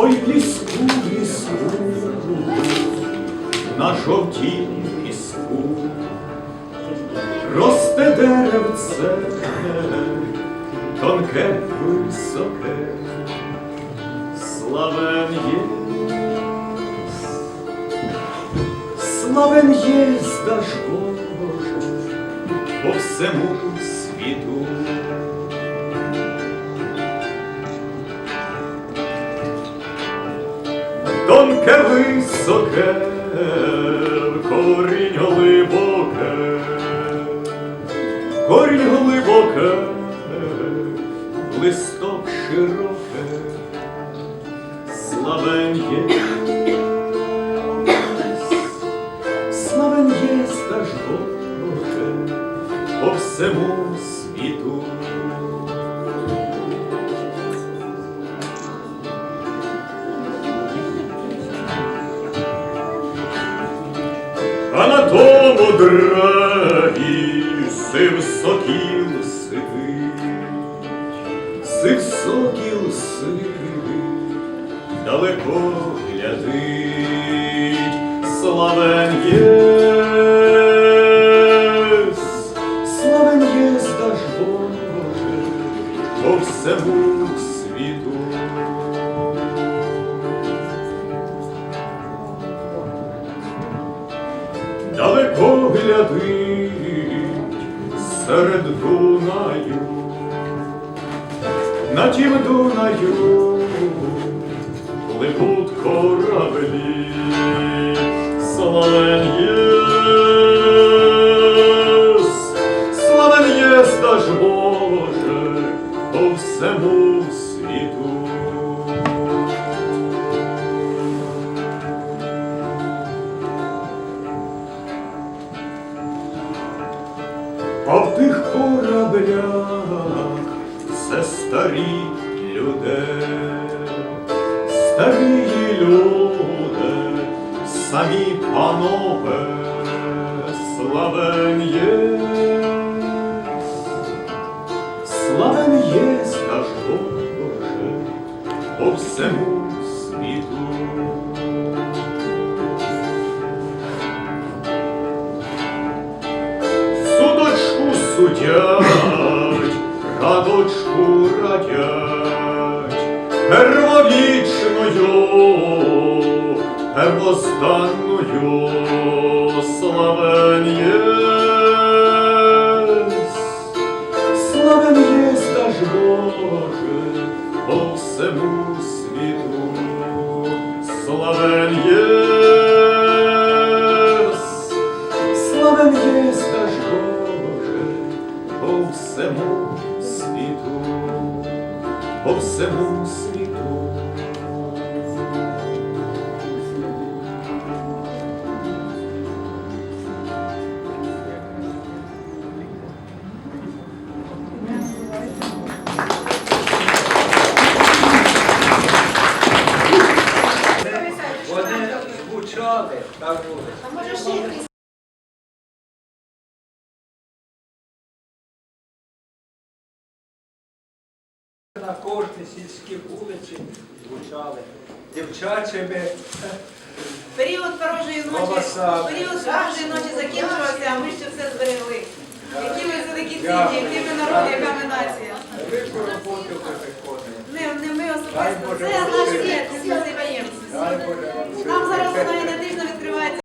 Ой, ліску, ліску, на жовтім піску. Росте деревце, тонке, високе, славен єсть, славен єсть, даж Боже, по всему Тонке високе, корінь глибоке, корінь глибоке, листок широке, славен є, славен є стаж Боже, по всему світу. Тому древі сив сокіл сидить, сив сокіл сидить, далеко глядить, славен єс, славен єс, даж Боже, по всему глядить серед Дунаю, на тім Дунаю пливуть кораблі, славен кораблях все старі люди, старі люди, самі панове, славен є, славен є, скаж Боже, по всему Судять, радочку радять, первовічною, первостанною славен єсть, славен єсть наш Боже по всему світу, славен єсть, по всему світу. Вони звучали та були. А може ще якийсь? На кожній сільській вулиці звучали дівчачими. Період порожньої ночі період порожньої ночі закінчувався, а ми ще все зберегли. Які ви великі ціні, які ви народ, яка ми нація. Ви роботу переходите. Не ми особисто. Це наш є, це сподіваємося. Нам зараз навіть не